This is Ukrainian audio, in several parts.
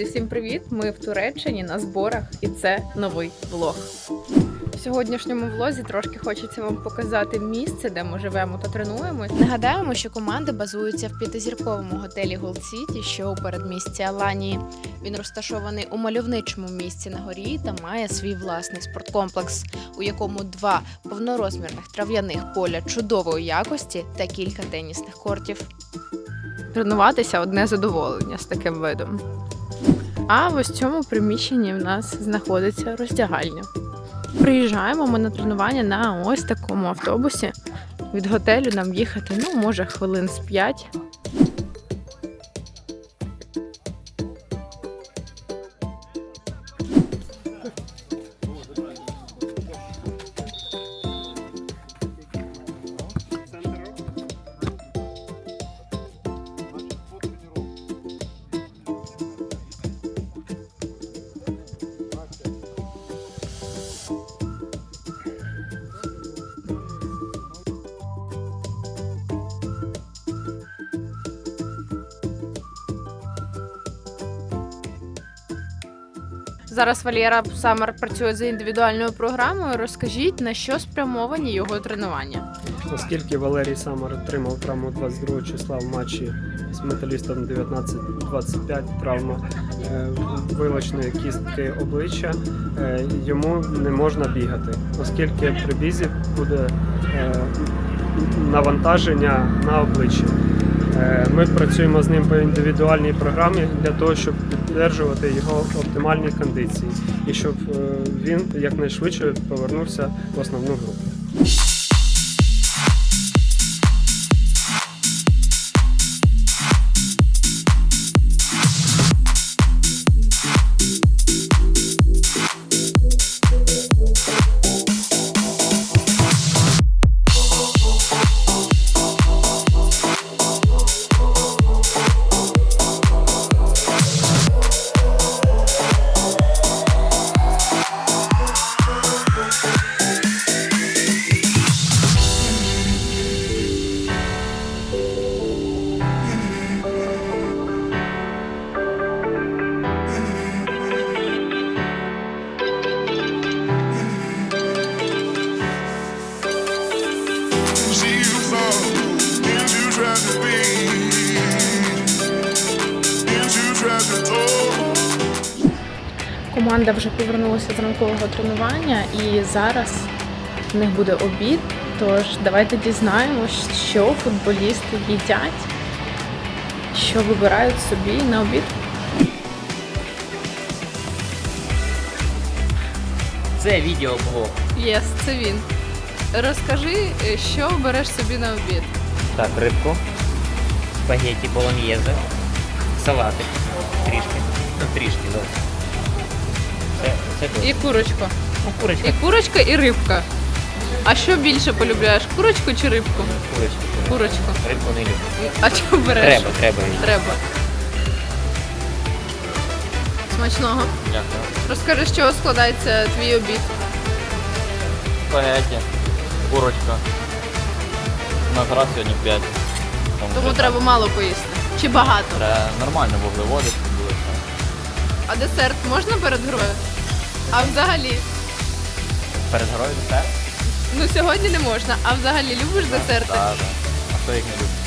Друзі, всім привіт! Ми в Туреччині на зборах, і це новий влог. В сьогоднішньому влозі трошки хочеться вам показати місце, де ми живемо та тренуємось. Нагадаємо, що команда базується в п'ятизірковому готелі Gold City, що у передмісті Аланії. Він розташований у мальовничому місці на горі та має свій власний спорткомплекс, у якому два повнорозмірних трав'яних поля чудової якості та кілька тенісних кортів. Тренуватися одне задоволення з таким видом. А в ось цьому приміщенні в нас знаходиться роздягальня. Приїжджаємо ми на тренування на ось такому автобусі. Від готелю нам їхати, ну, може, хвилин з 5. Зараз Валєра Самар працює за індивідуальною програмою. Розкажіть, на що спрямовані його тренування? Оскільки Валерій Самар отримав травму 22 числа в матчі з металістом 19-25, травма е, вилочної кістки обличчя, е, йому не можна бігати, оскільки при бізі буде е, навантаження на обличчя. Е, Ми працюємо з ним по індивідуальній програмі для того, щоб підтримувати його оптимальні кондиції і щоб е, він якнайшвидше повернувся в основну групу. Команда вже повернулася з ранкового тренування, і зараз в них буде обід. Тож давайте дізнаємось, що футболісти їдять, що вибирають собі на обід. Це відеоблог. Єс, це він. Розкажи, що береш собі на обід. Так, рибку, спагетті болоньєзе, салатик. Трішки. Ну, трішки, добре. І курочку. Ну, курочка. І курочка, і рибка. А що більше полюбляєш? Курочку чи рибку? Курочка. Курочку. Рибку не люблю. А що береш? Треба, треба її. Треба. Смачного. Дякую. Розкажи, з чого складається твій обід. Спагетті, курочка. У нас раз сьогодні 5. Тому треба мало поїсти. Чи багато? Нормально вуглеводи, були. А десерт можна перед грою? А взагалі? Перед грою десерт? Ну сьогодні не можна, а взагалі любиш десерти? Так, так. А хто їх не любить?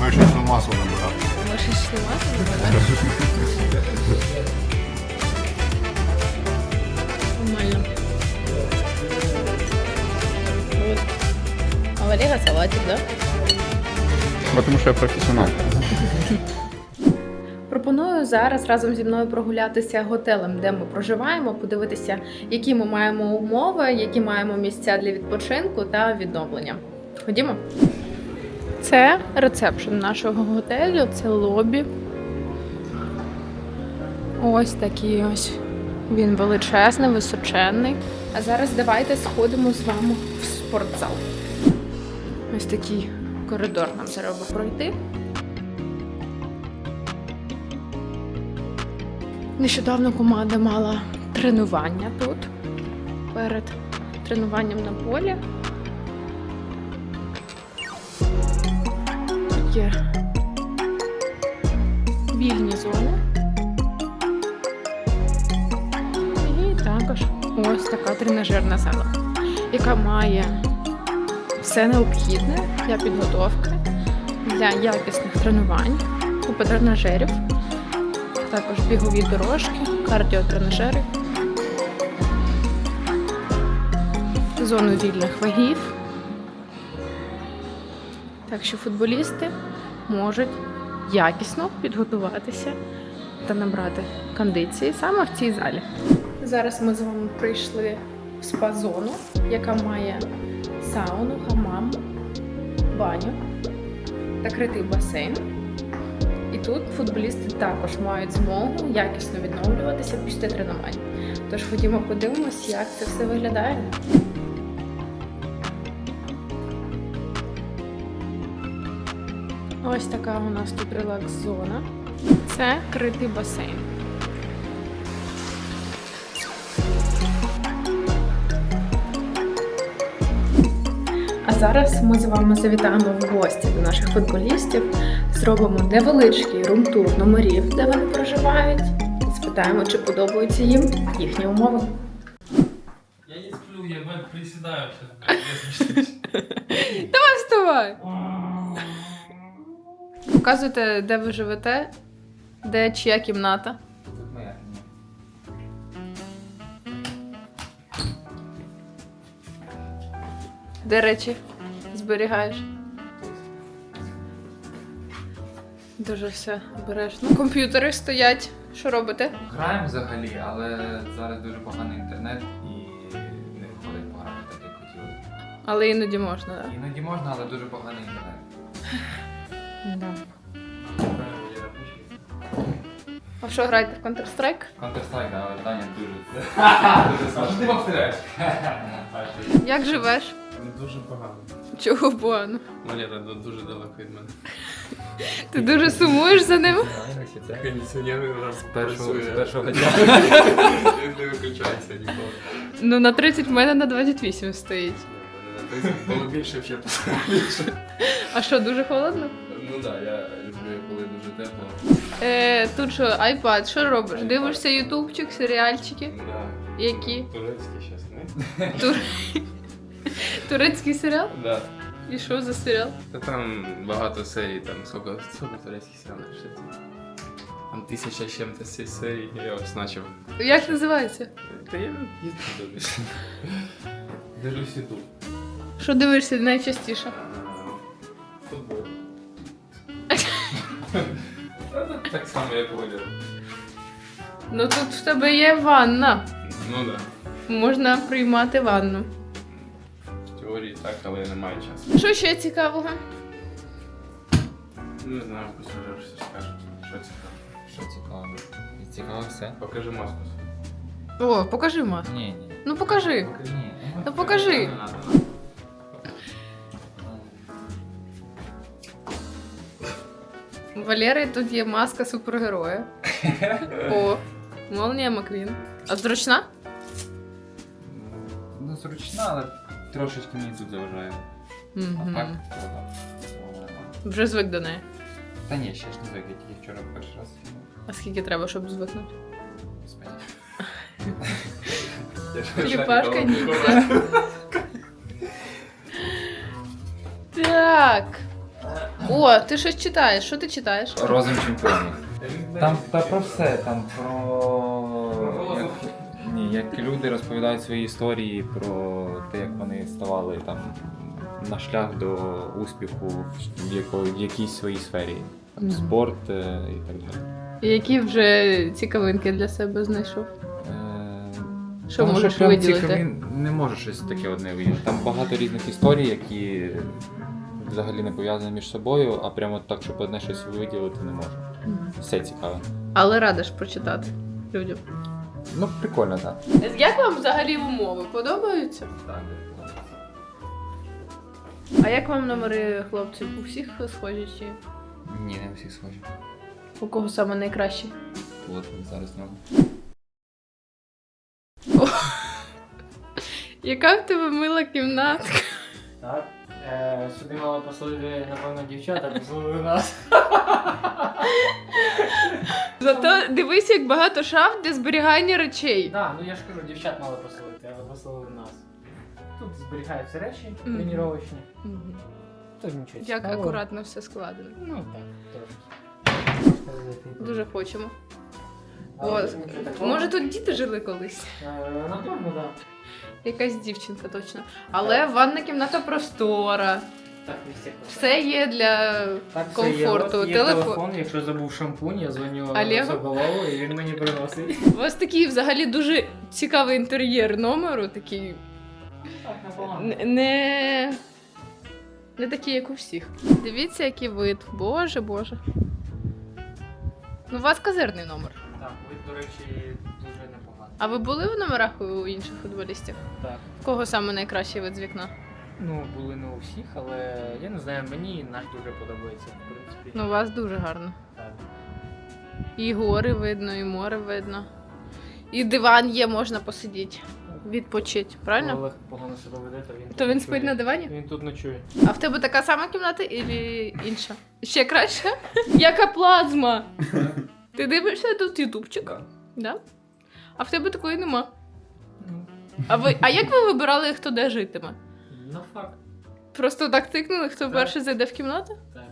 Мишечну масу набирати. Мишечний масло Нормально. Вот. А Валера салатик, да? Потому що я професіонал. Пропоную зараз разом зі мною прогулятися готелем, де ми проживаємо, подивитися, які ми маємо умови, які маємо місця для відпочинку та відновлення. Ходімо. Це рецепшн нашого готелю, це лобі. Ось такий ось. Він величезний, височенний. А зараз давайте сходимо з вами в спортзал. Ось такий коридор нам треба пройти. Нещодавно команда мала тренування тут. Перед тренуванням на полі. Тут є вільні зони. І також ось така тренажерна зала, яка має все необхідне для підготовки, для якісних тренувань, у тренажерів також бігові дорожки, кардіотренажери, зону вільних вагів. Так що футболісти можуть якісно підготуватися та набрати кондиції саме в цій залі. Зараз ми з вами прийшли в спа-зону, яка має сауну, хамам, баню та критий басейн. Тут футболісти також мають змогу якісно відновлюватися після тренувань. Тож ходімо подивимось, як це все виглядає. Ось така у нас тут релакс-зона. Це критий басейн. Зараз ми з вами завітаємо в гості до наших футболістів, зробимо невеличкий рум-тур номерів, де вони проживають, спитаємо, чи подобаються їм їхні умови. Я не сплю, я сейчас. Давай вставай! Показуйте, де ви живете, де чия кімната. Тут моя. Де речі зберігаєш? Дуже все береш. Ну, комп'ютери стоять. Що робите? Граємо взагалі, але зараз дуже поганий інтернет і не виходить пограти так, як хотіли. Але іноді можна, так? Іноді можна, але дуже поганий інтернет. Да? А що граєте в Counter-Strike? Counter-Strike, але Даня дуже. Дуже смачно. Ти повторяєш. Як живеш? Дуже погано. Чого погано? Валера ду- дуже далеко від мене. Ти дуже сумуєш за ним? Кондиціонер раз Першого, з першого дня. Він не виключається ніколи. Ну на 30 в мене на 28 стоїть. Було більше ще А що, дуже холодно? Ну так, я люблю, коли дуже тепло. Е, тут що, iPad, що робиш? Дивишся ютубчик, серіальчики? Да. Які? Турецький щас, не? Тур... Турецький серіал? Да. І що за серіал? Та там багато серій, там сколько, сколько турецьких серіалів ще тут? Там тисяча з чим-то серій, я ось начав. Як називається? Та я дивлюсь. Дивлюсь ютуб. Що дивишся найчастіше? Футбол. Так само, як Валера. Ну тут в тебе є ванна. Ну да. Можна приймати ванну. Теорії так, але немає часу. Що ще цікавого? Не знаю, пусть вже все скаже. Що цікаво. Що цікаво? Цікаво все? Покажи маску. О, покажи Мас. Ні, ні. Ну покажи. Ні. Ну покажи. Не надо. У Валери тут є маска супергероя. О, Молнія Маквін. А зручна? Ну, зручна, але трошечки мені тут заважає. А так, нормально. Вже звик до неї. Та ні, ще ж не звик, я тільки вчора перший раз. А скільки треба, щоб звикнути? Господи. Я ж Черепашка шарик ніндзя. Так. О, ти щось читаєш. Що ти читаєш? Розум чемпіонів. Там та про все, там про. Як, люди розповідають свої історії про те, як вони ставали там на шлях до успіху в, яко, в якійсь своїй сфері. Там, Мгм. спорт е, і так далі. Які вже цікавинки для себе знайшов? Е, Що тому можеш прям виділити? цікаві Не можу щось таке одне виділити. Там багато різних історій, які взагалі не пов'язані між собою, а прямо так, щоб одне щось виділити, не можу. Все цікаве. Але радиш прочитати людям. Ну, прикольно, так. Як вам взагалі умови? Подобаються? Так. А як вам номери хлопців? У всіх схожі чи Ні, не всі схожі. у кого саме найкраще? От зараз нам. Яка в тебе мила кімнатка? Так. Е, сюди мали послати, напевно, дівчата, послали нас. Зато дивись, як багато шаф для зберігання речей. Да, ну я ж кажу, дівчат мали поселити, але поселили нас. Тут зберігаються речі Мгм. тренувачні. Мгм. Тож нічого Як цікавого. акуратно все складено. Ну так, трошки. Дуже хочемо. О. Може тут діти жили колись? Е, Напевно, так. Якась дівчинка точно. Але ванна кімната простора. Так, не. Все є для Так, все є. комфорту. От є Телефон. телефон, якщо забув шампунь, я дзвоню Олегу? Соколову, і він мені приносить. У вас такий взагалі дуже цікавий інтер'єр номеру, такий Так, не. Не такий, як у всіх. Дивіться, який вид. Боже, боже. Ну, у вас козирний номер. Так, вид, до речі. А ви були в номерах у інших футболістів? Так. В кого саме найкращий вид з вікна? Ну, були не у всіх, але я не знаю, мені наш дуже подобається, в принципі. Ну, у вас дуже гарно. Так. І гори видно, і море видно. І диван є, можна посидіти. Відпочити, правильно? Олег погано себе веде, то він. То він ночує. спить на дивані? Він тут ночує. А в тебе така сама кімната і інша? Ще краще? Яка плазма? Ти дивишся тут ютубчик? Да? А в тебе такої нема. Ну, А ви, а як ви вибирали, хто де житиме? на факт. Просто так тикнули, хто Так. перший зайде в кімнату? Так.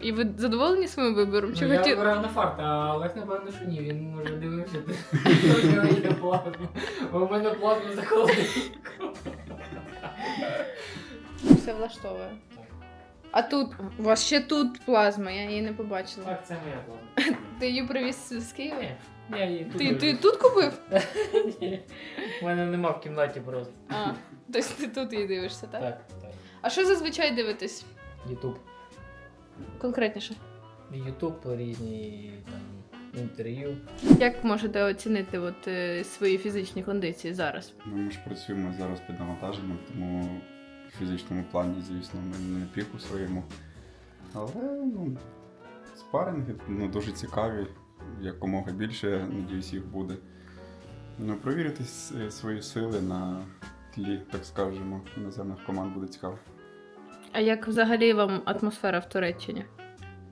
І ви задоволені своїм вибором? Чи Ну, я хотів... вибирав на факт, а Олег, напевно, що ні. Він може дивився, у. Бо мене плазма заходить. Все влаштовує. А тут, у вас ще тут плазма, я її не побачила. Так, це моя плазма. Ти її привіз з Києва? Ні, Я її тут. Ти, ти тут купив? Ні. У мене нема в кімнаті просто. А, тобто ти тут її дивишся, так? Так, так. А що зазвичай дивитесь? Ютуб. Конкретніше. Ютуб різні там інтерв'ю. Як можете оцінити от, е, свої фізичні кондиції зараз? Ну, ми ж працюємо зараз під навантаженням, тому в фізичному плані, звісно, ми не на піку своєму. Але ну, спаринги ну, дуже цікаві, якомога більше, надіюсь, їх буде. Ну, провірити свої сили на тлі, так скажемо, іноземних команд буде цікаво. А як взагалі вам атмосфера в Туреччині?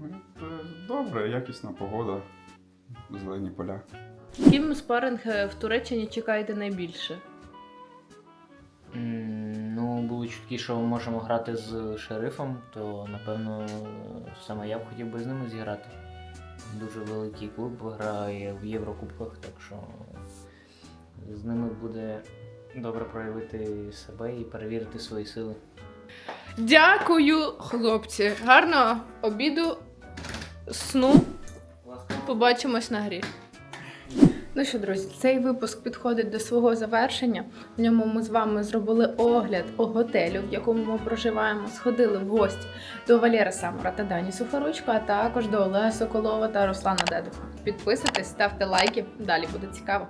Ну, е, Добре, якісна погода, зелені поля. Ким спаринг е, в Туреччині чекаєте найбільше? Були чутки, що ми можемо грати з шерифом, то напевно саме я б хотів би з ними зіграти. Дуже великий клуб грає в Єврокубках, так що з ними буде добре проявити себе і перевірити свої сили. Дякую, хлопці. Гарного обіду, сну. Побачимось на грі. Ну що, друзі, цей випуск підходить до свого завершення. В ньому ми з вами зробили огляд о готелю, в якому ми проживаємо. Сходили в гості до Валєра Самура та Дані Сухоручка, а також до Олега Соколова та Руслана Дедова. Підписуйтесь, ставте лайки. Далі буде цікаво.